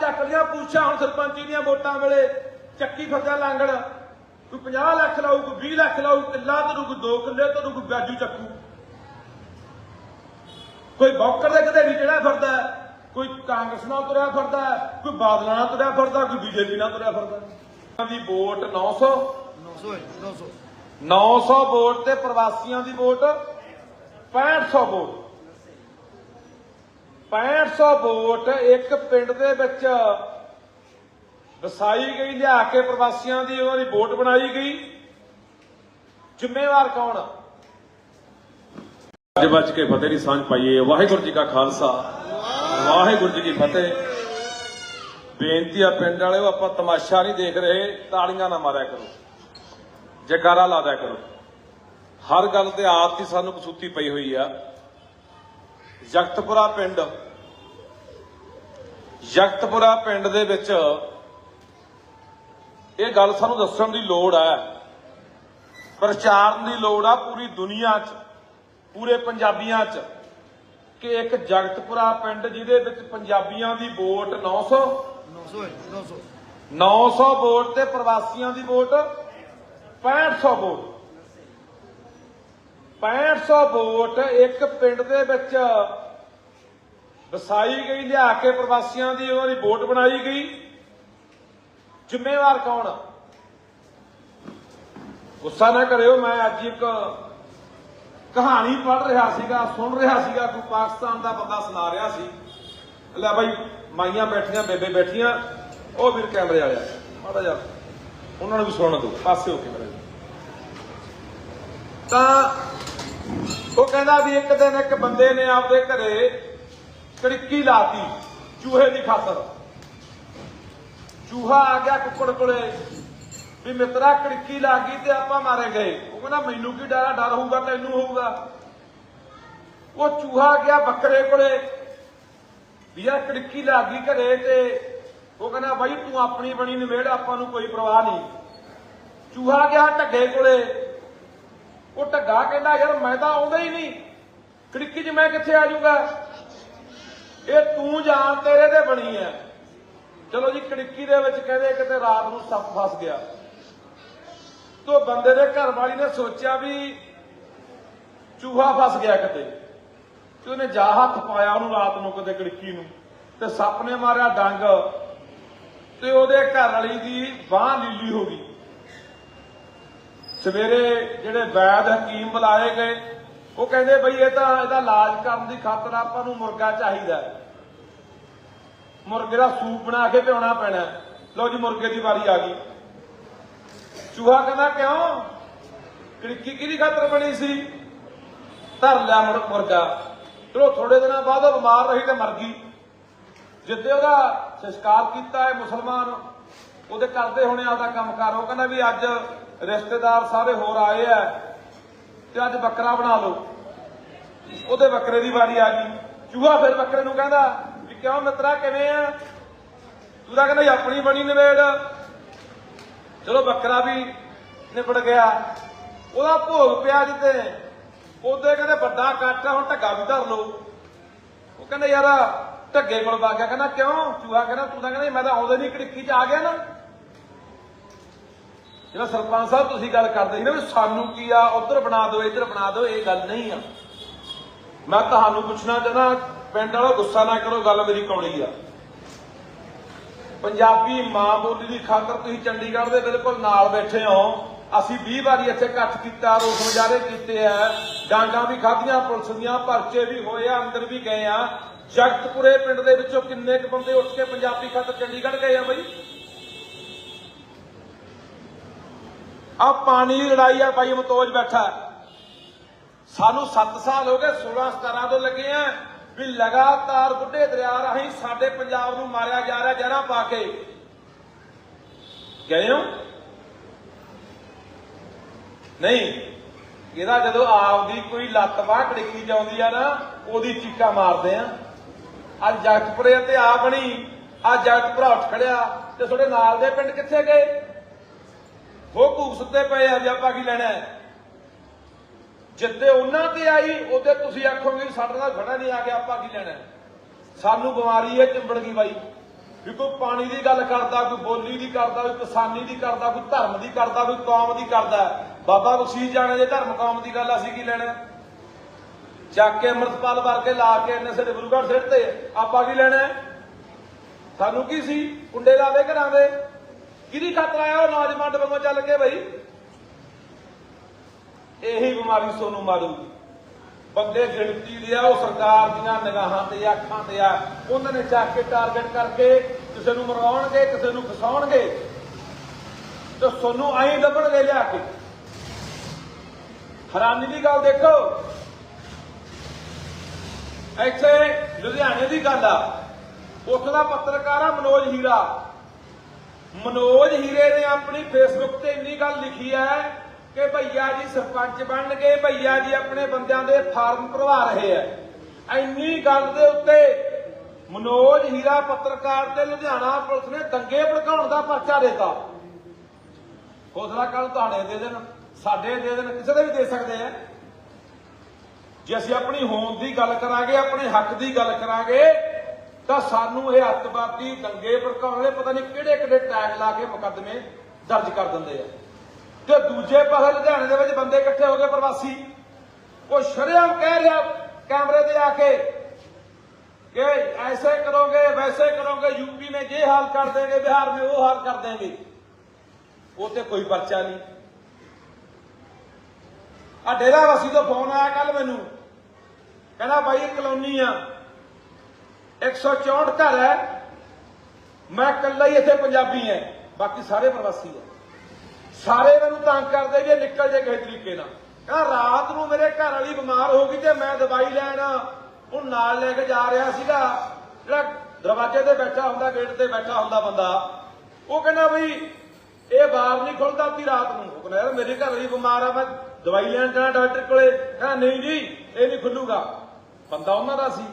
ਚੱਕ ਲੀਆਂ ਪੁੱਛਾਂ ਹੁਣ ਸਰਪੰਚੀ ਦੀਆਂ ਵੋਟਾਂ ਵੇਲੇ। ਚੱਕੀ ਫਿਰਦਾ ਲਾਂਗੜ। ਕੋਈ 50 ਲੱਖ ਲਾਊ ਕੋਈ 20 ਲੱਖ ਲਾਊ ਕਿੱਲਾ ਤੈਨੂੰ ਕੋਈ 2 ਕਿੱਲੇ ਤੈਨੂੰ ਕੋਈ ਬਾਜੂ ਚੱਕੂ। ਕੋਈ ਬੌਕਰ ਦੇ ਕਿਤੇ ਵੀ ਜਿਹੜਾ ਫਿਰਦਾ ਕੋਈ ਕਾਂਗਰਸ ਨਾਲ ਤੁਰਿਆ ਫਿਰਦਾ ਕੋਈ ਬਾਦਲਾਂ ਨਾਲ ਤੁਰਿਆ ਫਿਰਦਾ ਕੋਈ ਬੀਜੇਪੀ ਨਾਲ ਤੁਰਿਆ ਫਿਰਦਾ। ਦੀ ਵੋਟ 900 900 ਹੈ 900 900 ਵੋਟ ਤੇ ਪ੍ਰਵਾਸੀਆਂ ਦੀ ਵੋਟ 6500 ਵੋਟ। 6500 ਵੋਟ ਇੱਕ ਪਿੰਡ ਦੇ ਵਿੱਚ ਵਸਾਈ ਗਈ, ਲਿਆ ਕੇ ਪ੍ਰਵਾਸੀਆਂ ਦੀ ਉਹਨਾਂ ਦੀ ਵੋਟ ਬਣਾਈ ਗਈ। ਜ਼ਿੰਮੇਵਾਰ ਕੌਣ? ਅੱਜ ਬੱਚ ਕੇ ਫਤਿਹ ਦੀ ਸਾਂਝ ਪਾਈਏ। ਵਾਹਿਗੁਰੂ ਜੀ ਕਾ ਖਾਲਸਾ। ਵਾਹਿਗੁਰੂ ਜੀ ਕੀ ਫਤਿਹ। ਬੇਨਤੀ ਆ ਪਿੰਡ ਵਾਲਿਓ, ਆਪਾਂ ਤਮਾਸ਼ਾ ਨਹੀਂ ਦੇਖ ਰਹੇ, ਤਾੜੀਆਂ ਨਾ ਮਾਰਿਆ ਕਰੋ। ਜਗਾਰਾ ਲਾ ਦਿਆ ਕਰੋ। ਹਰ ਗੱਲ ਤੇ ਆਪ ਦੀ ਸਾਨੂੰ ਕਸੂਤੀ ਪਈ ਹੋਈ ਆ। ਜਗਤਪੁਰਾ ਪਿੰਡ। ਜਗਤਪੁਰਾ ਪਿੰਡ ਦੇ ਵਿੱਚ ਇਹ ਗੱਲ ਸਾਨੂੰ ਦੱਸਣ ਦੀ ਲੋੜ ਹੈ। ਪ੍ਰਚਾਰਨ ਦੀ ਲੋੜ ਆ ਪੂਰੀ ਦੁਨੀਆ 'ਚ, ਪੂਰੇ ਪੰਜਾਬੀਆਂ 'ਚ, ਕਿ ਇੱਕ ਜਗਤਪੁਰਾ ਪਿੰਡ ਜਿਹਦੇ ਵਿੱਚ ਪੰਜਾਬੀਆਂ ਦੀ ਵੋਟ 900 900 ਹੈ 900 900 ਵੋਟ ਤੇ ਪ੍ਰਵਾਸੀਆਂ ਦੀ ਵੋਟ 6500 ਵੋਟ। 6500 ਵੋਟ ਇੱਕ ਪਿੰਡ ਦੇ ਵਿੱਚ ਵਸਾਈ ਗਈ, ਲਿਆ ਕੇ ਪ੍ਰਵਾਸੀਆਂ ਦੀ ਉਹਨਾਂ ਦੀ ਵੋਟ ਬਣਾਈ ਗਈ। ਜ਼ਿੰਮੇਵਾਰ ਕੌਣ? ਗੁੱਸਾ ਨਾ ਕਰਿਓ, ਮੈਂ ਅੱਜ ਇੱਕ ਕਹਾਣੀ ਪੜ ਰਿਹਾ ਸੀਗਾ, ਸੁਣ ਰਿਹਾ ਸੀਗਾ, ਕੋਈ ਪਾਕਿਸਤਾਨ ਦਾ ਬੰਦਾ ਸੁਣਾ ਰਿਹਾ ਸੀ। ਲੈ ਬਾਈ, ਮਾਈਆਂ ਬੈਠੀਆਂ, ਬੇਬੇ ਬੈਠੀਆਂ, ਉਹ ਵੀਰ ਕੈਮਰੇ ਵਾਲਿਆ ਮਾੜਾ ਜਾ ਉਹਨਾਂ ਨੂੰ ਵੀ ਸੁਣਨ ਦਿਓ, ਪਾਸੇ ਹੋ ਕੇ ਮੇਰੇ ਤਾਂ ਉਹ ਕਹਿੰਦਾ ਵੀ ਇੱਕ ਦਿਨ ਇੱਕ ਬੰਦੇ ਨੇ ਆਪਦੇ ਘਰੇ ਕੜਕੀ ਲਾਤੀ ਚੂਹੇ ਦੀ ਖਾਤਰ। ਚੂਹਾ ਆ ਗਿਆ ਕੁੱਕੜ ਕੋਲੇ ਵੀ ਮਿੱਤਰਾ ਕੜਕੀ ਲੱਗ ਗਈ ਤੇ ਆਪਾਂ ਮਾਰੇ ਗਏ। ਉਹ ਕਹਿੰਦਾ ਮੈਨੂੰ ਕੀ ਡਰ ਡਰ ਹੋਊਗਾ ਤੈਨੂੰ ਹੋਊਗਾ। ਉਹ ਚੂਹਾ ਗਿਆ ਬੱਕਰੇ ਕੋਲੇ ਵੀ ਆ ਕੜਕੀ ਲਾ ਗਈ ਘਰੇ ਤੇ ਉਹ ਕਹਿੰਦਾ ਬਾਈ ਤੂੰ ਆਪਣੀ ਬਣੀ ਨਿਬੇੜ, ਆਪਾਂ ਨੂੰ ਕੋਈ ਪਰਵਾਹ ਨਹੀਂ। ਚੂਹਾ ਗਿਆ ਢੱਗੇ ਕੋਲੇ ਉਹ ਢੱਗਾ ਕਹਿੰਦਾ, ਯਾਰ ਮੈਂ ਤਾਂ ਆਉਂਦਾ ਹੀ ਨਹੀਂ। ਕੜਿੱਕੀ 'ਚ ਮੈਂ ਕਿੱਥੇ ਆ ਜਾਊਗਾ? ਇਹ ਤੂੰ ਜਾਣ ਤੇਰੇ ਤੇ ਬਣੀ ਐ। ਚਲੋ ਜੀ ਕੜਕੀ ਦੇ ਵਿੱਚ ਕਹਿੰਦੇ ਕਿਤੇ ਰਾਤ ਨੂੰ ਸੱਪ ਫਸ ਗਿਆ। ਤੋ ਬੰਦੇ ਦੇ ਘਰ ਵਾਲੀ ਨੇ ਸੋਚਿਆ ਵੀ ਚੂਹਾ ਫਸ ਗਿਆ ਕਿਤੇ। ਤੇ ਉਹਨੇ ਜਾ ਹੱਥ ਪਾਇਆ ਉਹਨੂੰ ਰਾਤ ਨੂੰ ਕਿਤੇ ਕੜਕੀ ਨੂੰ। ਤੇ ਸੱਪ ਨੇ ਮਾਰਿਆ ਡੰਗ। ਤੇ ਉਹਦੇ ਘਰ ਵਾਲੀ ਦੀ ਬਾਹ ਲੀਲੀ ਹੋ ਗਈ। ਸਵੇਰੇ ਜਿਹੜੇ ਵੈਦ ਹਕੀਮ ਬੁਲਾਏ ਗਏ, ਉਹ ਕਹਿੰਦੇ ਬਈ ਇਹ ਤਾਂ ਇਹਦਾ ਇਲਾਜ ਕਰਨ ਦੀ ਖਾਤਰ ਆਪਾਂ ਨੂੰ ਮੁਰਗਾ ਚਾਹੀਦਾ ਮੁਰਗੇ ਦਾ ਸੂਪ ਬਣਾ ਕੇ ਪਿਉਣਾ ਪੈਣਾ ਲਓ ਜੀ, ਮੁਰਗੇ ਦੀ ਵਾਰੀ ਆ ਗਈ। ਚੂਹਾ ਕਹਿੰਦਾ, ਕਿਉਂ? ਕੜਕੀ ਕਿਹਦੀ ਖਾਤਰ ਬਣੀ ਸੀ? ਧਰ ਲਿਆ ਮੁਰਗਾ। ਚਲੋ ਥੋੜੇ ਦਿਨਾਂ ਬਾਅਦ ਉਹ ਬਿਮਾਰ ਰਹੀ ਤੇ ਮਰ ਗਈ। ਜਿੱਦੇ ਉਹਦਾ ਸੰਸਕਾਰ ਕੀਤਾ ਹੈ ਮੁਸਲਮਾਨ, ਉਹਦੇ ਕਰਦੇ ਹੋਣੇ ਆਪਦਾ ਕੰਮ ਕਰ, ਉਹ ਕਹਿੰਦਾ ਵੀ ਅੱਜ ਰਿਸ਼ਤੇਦਾਰ ਸਾਰੇ ਹੋਰ ਆਏ ਆ ਤੇ ਅੱਜ ਬੱਕਰਾ ਬਣਾ ਲਓ। ਉਹਦੇ ਬੱਕਰੇ ਦੀ ਵਾਰੀ ਆ ਗਈ। ਚੂਹਾ ਫਿਰ ਬੱਕਰੇ ਨੂੰ ਕਹਿੰਦਾ ਵੀ ਕਿਉਂ ਮਿੱਤਰਾ ਕਿਵੇਂ ਆ? ਤੂੰ ਤਾਂ ਕਹਿੰਦਾ ਆਪਣੀ ਬਣੀ ਨਵੇੜ। ਚਲੋ ਬੱਕਰਾ ਵੀ ਨਿਬੜ ਗਿਆ। ਉਹਦਾ ਭੋਗ ਪਿਆ ਜਿੱਤੇ ਉਹਦੇ ਕਹਿੰਦੇ ਵੱਡਾ ਕੱਟ ਹੁਣ ਢੱਗਾ ਵੀ ਧਰ ਲਓ। ਉਹ ਕਹਿੰਦਾ ਯਾਰ ਢੱਗੇ ਕੋਲ ਵਗ ਗਿਆ। ਕਹਿੰਦਾ ਕਿਉਂ? ਚੂਹਾ ਕਹਿੰਦਾ ਤੂੰ ਤਾਂ ਕਹਿੰਦਾ ਮੈਂ ਤਾਂ ਆਉਂਦੇ ਨਹੀਂ ਕੜਿੱਕੀ ਚ ਆ ਗਿਆ ਨਾ। ਜਿਹੜਾ ਸਰਪੰਚ ਸਾਹਿਬ ਤੁਸੀਂ ਗੱਲ ਕਰਦੇ ਸੀ ਨਾ ਵੀ ਸਾਨੂੰ ਕੀ ਆ, ਉਧਰ ਬਣਾ ਦਿਓ, ਇੱਧਰ ਬਣਾ ਦਿਓ, ਇਹ ਗੱਲ ਨਹੀਂ ਆ। ਮੈਂ ਤੁਹਾਨੂੰ ਪੁੱਛਣਾ ਚਾਹਨਾ ਪਿੰਡ ਵਾਲੋ ਗੁੱਸਾ ਨਾ ਕਰੋ, ਗੱਲ ਮੇਰੀ ਕੌੜੀ ਆ। ਪੰਜਾਬੀ ਮਾਂ ਬੋਲੀ ਦੀ ਖਾਤਰ ਤੁਸੀਂ ਚੰਡੀਗੜ੍ਹ ਦੇ ਬਿਲਕੁਲ ਨਾਲ ਬੈਠੇ ਹੋ। ਅਸੀਂ 20 ਵਾਰੀ ਇੱਥੇ ਇਕੱਠ ਕੀਤਾ, ਰੋਸ ਮੁਜ਼ਾਹਰੇ ਕੀਤੇ ਆ। ਡਾਂਗਾਂ ਵੀ ਖਾਧੀਆਂ, ਪੁਲਿਸ ਦੀਆਂ, ਪਰਚੇ ਵੀ ਹੋਏ ਆ, ਅੰਦਰ ਵੀ ਗਏ ਆ। ਜਗਤਪੁਰੇ ਪਿੰਡ ਦੇ ਵਿੱਚੋਂ ਕਿੰਨੇ ਕੁ ਬੰਦੇ ਉੱਠ ਕੇ ਪੰਜਾਬੀ ਖਾਤਰ ਚੰਡੀਗੜ੍ਹ ਗਏ ਆ ਬਈ? ਆ ਪਾਣੀ ਦੀ ਲੜਾਈ ਆ ਭਾਈ ਮਤੋਜ ਬੈਠਾ। ਸਾਨੂੰ 7 ਸਾਲ ਹੋ ਗਏ 16 17 ਤੋਂ ਲੱਗੇ ਆ ਵੀ ਲਗਾਤਾਰ ਬੁੱਢੇ ਦਰਿਆ ਰਾਹੀਂ ਸਾਡੇ ਪੰਜਾਬ ਨੂੰ ਮਾਰਿਆ ਜਾ ਰਿਹਾ ਜਰਾ ਪਾ ਕੇ। ਗਏ ਹੋ? ਨਹੀਂ। ਇਹਦਾ ਜਦੋਂ ਆਪਦੀ ਕੋਈ ਲੱਤ ਬਾਹ ਕੜਕੀ ਜਾਂਦੀ ਆ ਨਾ, ਉਹਦੀ ਚੀਕਾ ਮਾਰਦੇ ਆ। ਅੱਜ ਜਗਤਪੁਰੇ ਤੇ ਆ ਬਣੀ, ਆ ਭਰਾ ਉੱਠ ਖੜਿਆ ਤੇ ਤੁਹਾਡੇ ਨਾਲ ਦੇ ਪਿੰਡ ਕਿੱਥੇ ਗਏ? ਉਹ ਭੂਖ ਪਏ ਆ ਵੀ ਆਪਾਂ ਕੀ ਲੈਣਾ ਹੈ? ਉਹਨਾਂ ਤੇ ਆਈ ਉਹਦੇ ਤੁਸੀਂ ਆਖੋਗੇ ਸਾਡੇ ਨਾਲ ਖੜਾ ਨਹੀਂ ਆ ਗਿਆ ਆਪਾਂ ਕੀ ਲੈਣਾ ਸਾਨੂੰ ਬਿਮਾਰੀ ਹੈ ਚਿੰਬੜ ਗਈ ਬਾਈ। ਵੀ ਕੋਈ ਪਾਣੀ ਦੀ ਗੱਲ ਕਰਦਾ, ਕੋਈ ਬੋਲੀ ਦੀ ਕਰਦਾ, ਕੋਈ ਕਿਸਾਨੀ ਦੀ ਕਰਦਾ, ਕੋਈ ਧਰਮ ਦੀ ਕਰਦਾ, ਕੋਈ ਕੌਮ ਦੀ ਕਰਦਾ ਬਾਬਾ ਬਖਸ਼ੀਸ਼ ਜਾਣੇ ਜੇ ਧਰਮ ਕੌਮ ਦੀ ਗੱਲ ਅਸੀਂ ਕੀ ਲੈਣਾ ਚੱਕ ਕੇ ਅੰਮ੍ਰਿਤਪਾਲ ਵਰਗੇ ਲਾ ਕੇ ਇੰਨੇ ਸਾਡੇ ਗੁਰੂਗੜ੍ਹ ਸਿੱਟ ਤੇ ਆਪਾਂ ਕੀ ਲੈਣਾ ਸਾਨੂੰ ਕੀ ਸੀ? ਕੁੰਡੇ ਲਾਵੇ ਘਰਾਂ ਦੇ ਕਿਹਦੀ ਖਾਤਰ ਆਇਆ ਉਹ ਨੌਜਵਾਨ ਵਾਂਗੂ ਚੱਲ ਕੇ ਬਈ? ਇਹੀ ਬਿਮਾਰੀ ਸੋਨੂੰ ਮਾਰੂਗੀ। ਬੰਦੇ ਗਿਣਤੀ ਦੇ ਉਹ ਸਰਕਾਰ ਦੀਆਂ ਨਿਗਾਹਾਂ ਤੇ ਅੱਖਾਂ ਤੇ ਆ। ਉਹਨਾਂ ਨੇ ਚੱਕ ਕੇ ਟਾਰਗੇਟ ਕਰਕੇ ਕਿਸੇ ਨੂੰ ਮਰਵਾਉਣਗੇ ਕਿਸੇ ਨੂੰ ਫਸਾਉਣਗੇ। ਤੇ ਸੋਨੂੰ ਐਂ ਲੱਭਣਗੇ ਲਿਆ ਕੇ। ਹੈਰਾਨੀ ਦੀ ਗੱਲ ਦੇਖੋ। ਇੱਥੇ ਲੁਧਿਆਣੇ ਦੀ ਗੱਲ ਆ। ਉੱਥੋਂ ਦਾ ਪੱਤਰਕਾਰ ਆ ਮਨੋਜ ਹੀਰਾ। ਮਨੋਜ ਹੀਰੇ ਨੇ ਆਪਣੀ ਫੇਸਬੁੱਕ ਤੇ ਇੰਨੀ ਗੱਲ ਲਿਖੀ ਹੈ ਕਿ ਭਈਆ ਜੀ ਸਰਪੰਚ ਬਣ ਗਏ ਭਈਆ ਜੀ ਆਪਣੇ ਬੰਦਿਆਂ ਦੇ ਫਾਰਮ ਭਰਵਾ ਰਹੇ ਐ ਇੰਨੀ ਗੱਲ ਦੇ ਉੱਤੇ ਮਨੋਜ ਹੀਰਾ ਪੱਤਰਕਾਰ ਤੇ ਲੁਧਿਆਣਾ ਪੁਲਿਸ ਨੇ ਦੰਗੇ ਭੜਕਾਉਣ ਦਾ ਪਰਚਾ ਦਿੱਤਾ। ਹੌਸਲਾ ਕੱਲ ਤੁਹਾਡੇ ਦੇ ਦੇਣ, ਸਾਡੇ ਦੇ ਦੇਣ, ਕਿਸੇ ਦੇ ਵੀ ਦੇ ਸਕਦੇ ਆ ਜੇ ਅਸੀਂ ਆਪਣੀ ਹੋਂਦ ਦੀ ਗੱਲ ਕਰਾਂਗੇ, ਆਪਣੇ ਹੱਕ ਦੀ ਗੱਲ ਕਰਾਂਗੇ ਤਾਂ ਸਾਨੂੰ ਇਹ ਅੱਤਵਾਦੀ ਦੰਗੇ ਭੜਕਾਉਣ ਵਾਲੇ ਪਤਾ ਨਹੀਂ ਕਿਹੜੇ ਕਿਹੜੇ ਟੈਗ ਲਾ ਕੇ ਮੁਕੱਦਮੇ ਦਰਜ ਕਰ ਦਿੰਦੇ ਆ। ਤੇ ਦੂਜੇ ਪਾਸੇ ਲੁਧਿਆਣੇ ਦੇ ਵਿੱਚ ਬੰਦੇ ਇਕੱਠੇ ਹੋ ਗਏ ਪ੍ਰਵਾਸੀ। ਉਹ ਸ਼ਰਿਆਮ ਕਹਿ ਰਿਹਾ ਕੈਮਰੇ ਤੇ ਆ ਕੇ ਕਿ ਐਸੇ ਕਰੋਗੇ, ਵੈਸੇ ਕਰੋਗੇ ਯੂਪੀ ਨੇ ਜੇ ਹਾਲ ਕਰ ਦੇਗੇ ਬਿਹਾਰ ਨੇ ਉਹ ਹਾਲ ਕਰ ਦੇਗੇ ਉਹ ਤੇ ਕੋਈ ਪਰਚਾ ਨਹੀਂ। ਆ ਡੇਰਾ ਵਸੀ ਤੋਂ ਫੋਨ ਆਇਆ ਕੱਲ ਮੈਨੂੰ। ਕਹਿੰਦਾ ਬਾਈ ਕਲੋਨੀ ਆ। 164 ਘਰ ਹੈ। ਮੈਂ ਇਕੱਲਾ ਹੀ ਇੱਥੇ ਪੰਜਾਬੀ ਐ ਬਾਕੀ ਸਾਰੇ ਪ੍ਰਵਾਸੀ ਐ ਸਾਰੇ ਮੈਨੂੰ ਤੰਗ ਕਰਦੇ ਵੀ ਨਿਕਲ ਜੇ ਕਿਸੇ ਤਰੀਕੇ ਨਾਲ। ਕਹਿੰਦਾ ਰਾਤ ਨੂੰ ਮੇਰੇ ਘਰ ਵਾਲੀ ਬਿਮਾਰ ਹੋ ਗਈ ਤੇ ਮੈਂ ਦਵਾਈ ਲੈਣ ਉਹ ਨਾਲ ਲੈ ਕੇ ਜਾ ਰਿਹਾ ਸੀਗਾ। ਜਿਹੜਾ ਦਰਵਾਜ਼ੇ ਤੇ ਬੈਠਾ ਹੁੰਦਾ, ਗੇਟ ਤੇ ਬੈਠਾ ਹੁੰਦਾ ਬੰਦਾ, ਉਹ ਕਹਿੰਦਾ ਬਈ ਇਹ ਬਾਹਰ ਨਹੀਂ ਖੁੱਲਦਾ ਅੱਧੀ ਰਾਤ ਨੂੰ। ਉਹ ਕਹਿੰਦਾ ਯਾਰ ਮੇਰੇ ਘਰ ਵਾਲੀ ਬਿਮਾਰ ਆ, ਮੈਂ ਦਵਾਈ ਲੈਣ ਜਾਣਾ ਡਾਕਟਰ ਕੋਲੇ। ਕਹਿੰਦਾ ਨਹੀਂ ਜੀ, ਇਹ ਨਹੀਂ ਖੁੱਲੂਗਾ। ਬੰਦਾ ਉਹਨਾਂ ਦਾ ਸੀ।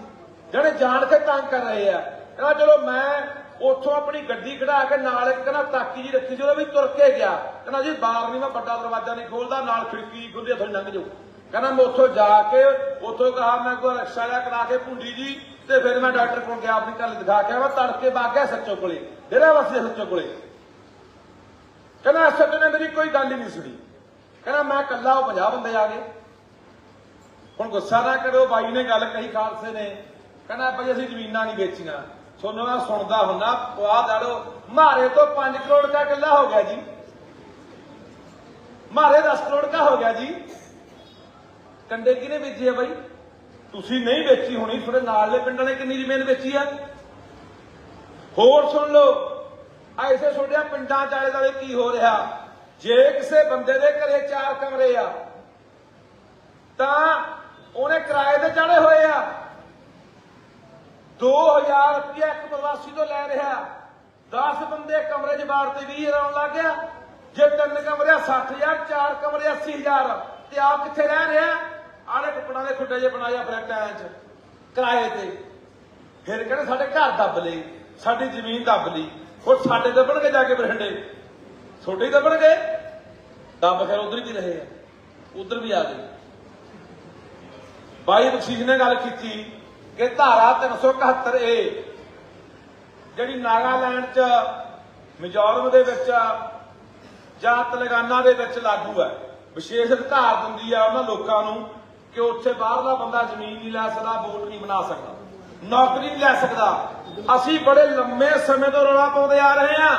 ਜਿਹੜੇ ਜਾਣ ਕੇ ਤੰਗ ਕਰ ਰਹੇ ਆ। ਕਹਿੰਦਾ ਚਲੋ ਮੈਂ ਉੱਥੋਂ ਆਪਣੀ ਗੱਡੀ ਕਢਾ ਕੇ ਨਾਲ ਇੱਕ ਕਹਿੰਦਾ ਤਾਕੀ ਜੀ ਰੱਖੀ ਸੀ ਉਹ ਵੀ ਤੁਰ ਕੇ ਗਿਆ। ਕਹਿੰਦਾ ਜੀ ਬਾਹਰ ਨਹੀਂ ਮੈਂ ਵੱਡਾ ਦਰਵਾਜ਼ਾ ਨਹੀਂ ਖੋਲਦਾ, ਨਾਲ ਖਿੜਕੀ ਖੁੱਲੀ ਥੋੜੀ ਲੰਘ ਜਾਓ। ਕਹਿੰਦਾ ਮੈਂ ਉੱਥੋਂ ਜਾ ਕੇ ਉੱਥੋਂ ਕਹਾ ਮੈਂ ਕੋਈ ਰਕਸ਼ਾ ਜਿਹਾ ਕਰਾ ਕੇ ਭੁੰਡੀ ਜੀ, ਤੇ ਫਿਰ ਮੈਂ ਡਾਕਟਰ ਕੋਲ ਗਿਆ, ਆਪਣੀ ਗੱਲ ਦਿਖਾ ਕੇ ਮੈਂ ਤੜਕੇ ਬਾਗਿਆ ਸੱਚੋ ਕੋਲੇ, ਡੇਰਾ ਵਾਸੀ ਸੱਚੋ ਕੋਲੇ। ਕਹਿੰਦਾ ਸੱਚ ਨੇ ਮੇਰੀ ਕੋਈ ਗੱਲ ਹੀ ਨਹੀਂ ਸੁਣੀ। ਕਹਿੰਦਾ ਮੈਂ ਕੱਲਾ ਉਹ 50 ਬੰਦੇ ਆ ਗਏ। ਹੁਣ ਗੁੱਸਾ ਨਾ ਕਰੋ ਬਾਈ ਨੇ ਗੱਲ ਕਹੀ, ਖਾਲਸੇ ਨੇ। ਕਹਿੰਦਾ ਭਾਈ ਅਸੀਂ ਜ਼ਮੀਨਾਂ ਨਹੀਂ ਵੇਚੀਆਂ। ਸੋਨੂੰ ਮੈਂ ਸੁਣਦਾ ਹੁੰਨਾ, ਪਵਾ ਦਾੜੋ ਮਾਰੇ ਤੋਂ 5 ਕਰੋੜ ਦਾ ਕਿੱਲਾ ਹੋ ਗਿਆ ਜੀ। ਮਾਰੇ 10 ਕਰੋੜ ਦਾ ਹੋ ਗਿਆ ਜੀ। ਕੰਡੇ ਕਿਹਨੇ ਵੇਚੀ ਆ ਬਾਈ? ਤੁਸੀਂ ਨਹੀਂ ਵੇਚੀ ਹੋਣੀ, ਤੁਹਾਡੇ ਨਾਲ ਦੇ ਪਿੰਡਾਂ ਨੇ ਕਿੰਨੀ ਜ਼ਮੀਨ ਵੇਚੀ ਆ? ਹੋਰ ਸੁਣ ਲਓ ਐਸੇ ਛੋਟਿਆ ਪਿੰਡਾਂ ਚ ਆਲੇ ਦੁਆਲੇ ਕੀ ਹੋ ਰਿਹਾ? ਜੇ ਕਿਸੇ ਬੰਦੇ ਦੇ ਘਰੇ ਚਾਰ ਕਮਰੇ ਆ, ਤਾਂ ਉਹਨੇ ਕਿਰਾਏ ਤੇ ਚੜੇ ਹੋਏ ਆ। 2000 ਰੁਪਏ ਇੱਕ ਪ੍ਰਵਾਸੀ ਤੋਂ ਲੈ ਰਿਹਾ। 10 ਬੰਦੇ ਕਮਰੇ 'ਚ ਬਾੜ ਤੇ 20 ਆਉਣ ਲੱਗ ਗਿਆ। ਜੇ ਤਿੰਨ ਕਮਰੇ 60000 ਚਾਰ ਕਮਰੇ 80000 ਤੇ ਆਪ ਕਿੱਥੇ ਰਹਿ ਰਿਹਾ? ਆਲੇ ਕੁੱਪੜਾਂ ਦੇ ਖੁੱਡੇ ਜੇ ਬਣਾਇਆ ਫਲੈਟਾਂ 'ਚ, ਕਿਰਾਏ ਤੇ। ਫਿਰ ਕਹਿੰਦੇ ਸਾਡੇ ਘਰ ਦੱਬ ਲਈ ਸਾਡੀ ਜ਼ਮੀਨ ਦੱਬ ਲਈ। ਹੁਣ ਸਾਡੇ ਦੱਬਣਗੇ ਜਾ ਕੇ ਬਰਹੰਡੇ ਛੋਟੇ ਦੱਬਣਗੇ ਦੱਬ ਫਿਰ ਉਧਰ ਵੀ ਰਹੇ ਆ। ਉਧਰ ਵੀ ਆ ਗਏ। ਬਾਈ ਬਖਸ਼ੀਸ਼ ਨੇ ਗੱਲ ਕੀਤੀ। ਕਿ ਧਾਰਾ 371 ਏ, ਜਿਹੜੀ ਨਾਗਾਲੈਂਡ ਚ ਮਿਜ਼ੋਰਮ ਦੇ ਵਿੱਚ ਜਾਂ ਤੇਲੰਗਾਨਾ ਦੇ ਵਿੱਚ ਲਾਗੂ ਹੈ ਵਿਸ਼ੇਸ਼ ਅਧਿਕਾਰ ਦਿੰਦੀ ਆ ਉਹਨਾਂ ਲੋਕਾਂ ਨੂੰ ਕਿ ਉੱਥੇ ਬਾਹਰਲਾ ਬੰਦਾ ਜ਼ਮੀਨ ਨਹੀਂ ਲੈ ਸਕਦਾ, ਵੋਟ ਨਹੀਂ ਬਣਾ ਸਕਦਾ, ਨੌਕਰੀ ਨਹੀਂ ਲੈ ਸਕਦਾ। ਅਸੀਂ ਬੜੇ ਲੰਮੇ ਸਮੇਂ ਤੋਂ ਰੌਲਾ ਪਾਉਂਦੇ ਆ ਰਹੇ ਹਾਂ